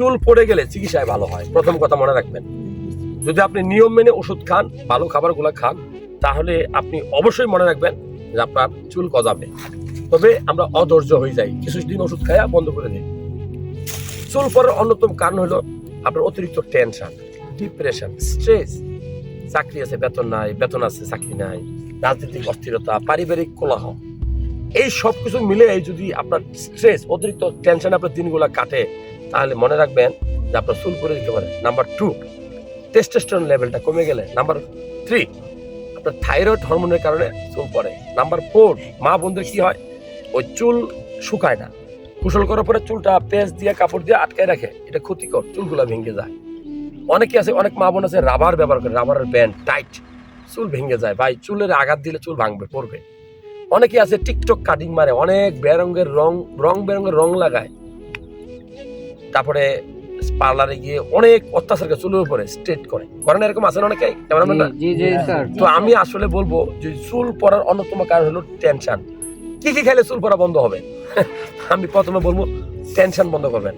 চুল পড়ে গেলে চিকিৎসায় ভালো হয়। প্রথম কথা মনে রাখবেন, যদি আপনি নিয়ম মেনে ওষুধ খান, ভালো খাবারগুলো খান, তাহলে আপনি অবশ্যই মনে রাখবেন যে আপনার চুল গজাবে। তবে আমরা অধৈর্য হয়ে যাই কিছুদিন ওষুধ খায়া বন্ধ করে দিই। চুল পড়ার অন্যতম কারণ হলো আপনার অতিরিক্ত টেনশন ডিপ্রেশন স্ট্রেস চাকরি আছে, বেতন নাই, বেতন আছে, চাকরি নাই, রাজনৈতিক অস্থিরতা, পারিবারিক কোলাহ এই সব কিছু মিলে যদি আপনার স্ট্রেস অতিরিক্ত টেনশন আপনার দিনগুলো কাটে তাহলে মনে রাখবেন যে আপনার চুল পরে দিতে পারে। নাম্বার টু টেস্টোস্টেরন লেভেলটা কমে গেলে নাম্বার থ্রি আপনার থাইরয়েড হরমোনের কারণে চুল পড়ে। নাম্বার ফোর মা বোনদের কী হয়? ওই চুল শুকায় না। কুশল করার পরে চুলটা পেঁচ দিয়ে, কাপড় দিয়ে আটকায় রাখে। এটা ক্ষতিকর, চুলগুলো ভেঙে যায়। অনেকে আছে, অনেক মা বোন আছে, রাবার ব্যবহার করে, রাবারের ব্যান্ড টাইট চুল ভেঙে যায়। ভাই, চুলের আঘাত দিলে চুল ভাঙবে, পড়বে। অনেকে আছে, টিকটক কাটিং মারে, অনেক বেরঙ্গের রং রং বেরঙ্গের রং লাগায়। তারপরে পার্লারে গিয়ে অনেক অত্যাচারকে চুল চুলের উপরে স্ট্রেট করে। করেন এরকম আছেন অনেকে? না জি জি স্যার। তো আমি আসলে বলব যে চুল পড়ার অন্যতম কারণ হলো টেনশন কি কি খেলে চুল পড়া বন্ধ হবে? আমি প্রথমে বলব টেনশন বন্ধ করবেন।